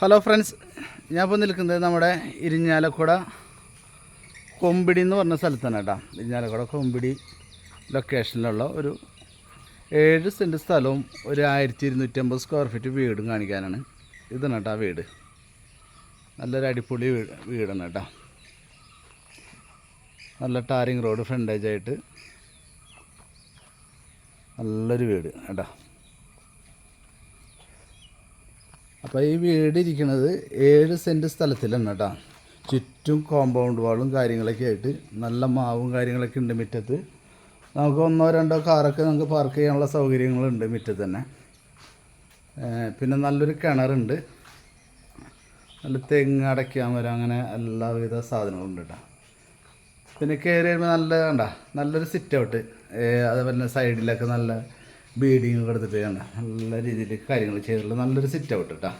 Hello friends ഞാൻ ഇപ്പോൾ നിൽക്കുന്നത് നമ്മുടെ ഇരിഞ്ഞാലക്കുട കൊമ്പിടി എന്ന് പറഞ്ഞ സ്ഥലത്താണ് കേട്ടോ. ഇരിഞ്ഞാലക്കുട കൊമ്പിടി ലൊക്കേഷനിലുള്ള ഒരു ഏഴ് സെന്റ് സ്ഥലവും ഒരു ആയിരത്തി ഇരുന്നൂറ്റമ്പത് സ്ക്വയർ ഫീറ്റ് വീടും കാണിക്കാനാണ്. ഇതാണ് കേട്ടോ വീട്. നല്ലൊരു അടിപൊളി വീട് വീടാണ് കേട്ടോ. നല്ല ടാറിങ് റോഡ് ഫ്രണ്ടേജായിട്ട് നല്ലൊരു വീട് കേട്ടോ. അപ്പോൾ ഈ വീട് ഇരിക്കുന്നത് ഏഴ് സെന്റ് സ്ഥലത്തിലാണ് കേട്ടോ. ചുറ്റും കോമ്പൗണ്ട് വാളും കാര്യങ്ങളൊക്കെ ആയിട്ട് നല്ല മാവും കാര്യങ്ങളൊക്കെ ഉണ്ട് മുറ്റത്ത്. നമുക്ക് ഒന്നോ രണ്ടോ കാറൊക്കെ നമുക്ക് പാർക്ക് ചെയ്യാനുള്ള സൗകര്യങ്ങളുണ്ട് മുറ്റത്ത് തന്നെ പിന്നെ നല്ലൊരു കിണറുണ്ട്. നല്ല തെങ്ങ് അടയ്ക്കാൻ വരാം അങ്ങനെ എല്ലാവിധ സാധനങ്ങളും ഉണ്ട് കേട്ടോ. പിന്നെ കയറി വരുമ്പോൾ നല്ല കണ്ട നല്ലൊരു സിറ്റ് ഔട്ട് അതേപോലെ തന്നെ സൈഡിലൊക്കെ നല്ല ബീഡിങ് കൊടുത്തിട്ട് കണ്ട നല്ല രീതിയിൽ കാര്യങ്ങൾ ചെയ്തിട്ടുള്ള നല്ലൊരു സിറ്റ് ഔട്ട് കേട്ടോ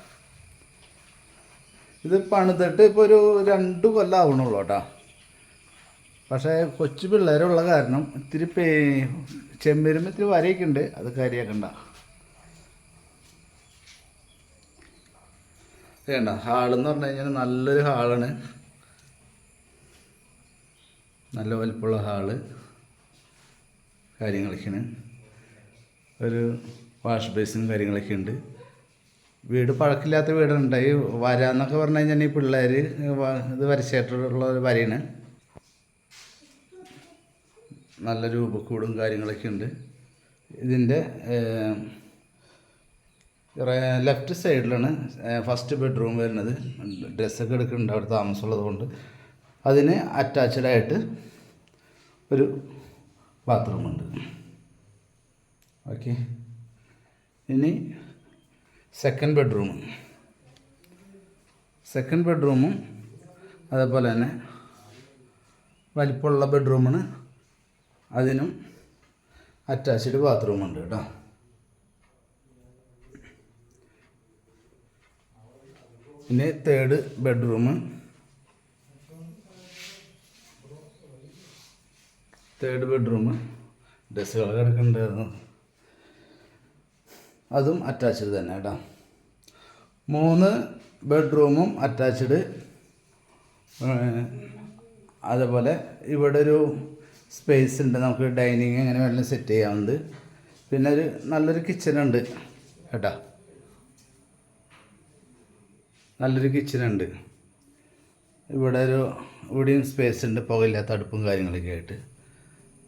ഇത് പണിതിട്ട് ഇപ്പോൾ ഒരു രണ്ട് കൊല്ലം ആവണുള്ളൂ കേട്ടോ പക്ഷേ കൊച്ചു പിള്ളേരുള്ള കാരണം ഇത്തിരി പേ ചെമ്മരുമ്പ് ഇത്തിരി വരയൊക്കെ ഉണ്ട് അത് കാര്യമാക്കണ്ട വേണ്ട ഹാളെന്ന് പറഞ്ഞു കഴിഞ്ഞാൽ നല്ലൊരു ഹാളാണ്. നല്ല വലിപ്പമുള്ള ഹാൾ. കാര്യങ്ങളൊക്കെയാണ്. ഒരു വാഷ് ബേസിനും കാര്യങ്ങളൊക്കെ ഉണ്ട്. വീട് പഴക്കില്ലാത്ത വീടുണ്ട്. ഈ വരാന്നൊക്കെ പറഞ്ഞു കഴിഞ്ഞാൽ ഈ പിള്ളേർ ഇത് വരച്ചായിട്ടുള്ള ഒരു വരയാണ്. നല്ല രൂപക്കൂടും കാര്യങ്ങളൊക്കെ ഉണ്ട്. ഇതിന്റെ ലെഫ്റ്റ് സൈഡിലാണ് ഫസ്റ്റ് ബെഡ്റൂം വരുന്നത്. ഡ്രസ്സൊക്കെ എടുക്കുന്നുണ്ട്. അവിടെ താമസമുള്ളത് കൊണ്ട്. അതിന് അറ്റാച്ച്ഡായിട്ട് ഒരു ബാത്റൂമുണ്ട് ഓക്കെ. ഇനി സെക്കൻഡ് ബെഡ്റൂം സെക്കൻഡ് ബെഡ്റൂമും അതേപോലെ തന്നെ വലിപ്പമുള്ള ബെഡ്റൂമാണ് അതിനും അറ്റാച്ച്ഡ് ബാത്റൂമുണ്ട് കേട്ടോ. പിന്നെ തേർഡ് ബെഡ്റൂം തേർഡ് ബെഡ്റൂം ഡ്രസ്സുകൾ കിടക്കുന്നുണ്ടായിരുന്നു അതും അറ്റാച്ച്ഡ് തന്നെ കേട്ടോ. മൂന്ന് ബെഡ്റൂമും അറ്റാച്ച്ഡ് അതേപോലെ ഇവിടെ ഒരു സ്പേസ് ഉണ്ട്. നമുക്ക് ഡൈനിങ് അങ്ങനെ വേണമെങ്കിൽ സെറ്റ് ചെയ്യാവുന്നത്. പിന്നെ ഒരു നല്ലൊരു കിച്ചൺ ഉണ്ട് കേട്ടോ. നല്ലൊരു കിച്ചൺ ഉണ്ട്. ഇവിടെ ഒരു ഇവിടെയും സ്പേസ് ഉണ്ട്. പുകയില്ലാത്ത അടുപ്പും കാര്യങ്ങളൊക്കെ ആയിട്ട്.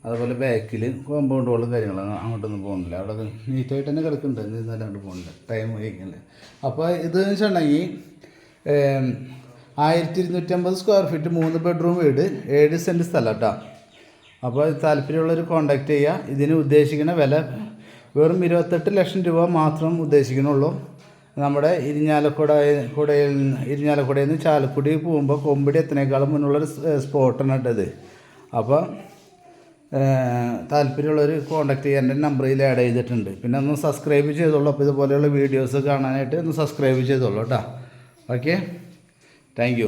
അതുപോലെ ബാക്കിൽ കോമ്പൗണ്ട് വോളും കാര്യങ്ങളും അങ്ങോട്ടൊന്നും പോകുന്നില്ല. അവിടെ നീറ്റായിട്ട് തന്നെ കിടക്കുന്നുണ്ട്. എന്നാലും അങ്ങോട്ട് പോകുന്നില്ല. ടൈം കഴിക്കുന്നില്ല അപ്പോൾ ഇത് വെച്ചിട്ടുണ്ടെങ്കിൽ ആയിരത്തി ഇരുന്നൂറ്റമ്പത് സ്ക്വയർ ഫീറ്റ് മൂന്ന് ബെഡ്റൂം വീട് ഏഴ് സെന്റ് സ്ഥലം കേട്ടോ. അപ്പോൾ താല്പര്യമുള്ളവർ കോൺടാക്റ്റ് ചെയ്യുക ഇതിന് ഉദ്ദേശിക്കുന്ന വില വെറും ഇരുപത്തെട്ട് ലക്ഷം രൂപ മാത്രം ഉദ്ദേശിക്കുന്നുള്ളൂ. നമ്മുടെ ഇരിഞ്ഞാലക്കുട കുടയിൽ ഇരിഞ്ഞാലക്കുടയിൽ നിന്ന് ചാലക്കുടി പോകുമ്പോൾ കൊമ്പിടി എത്തനേക്കാളും മുന്നുള്ളൊരു സ്പോട്ടാണ് കേട്ടത് അപ്പോൾ താല്പര്യമുള്ളവർ കോൺടാക്ട് ചെയ്യാൻ എന്റെ നമ്പറിൽ ആഡ് ചെയ്തിട്ടുണ്ട്. പിന്നെ ഒന്ന് സബ്സ്ക്രൈബ് ചെയ്തോളൂ. അപ്പോൾ ഇതുപോലെയുള്ള വീഡിയോസ് കാണാനായിട്ട് ഒന്ന് സബ്സ്ക്രൈബ് ചെയ്തോളൂ കേട്ടോ. Okay thank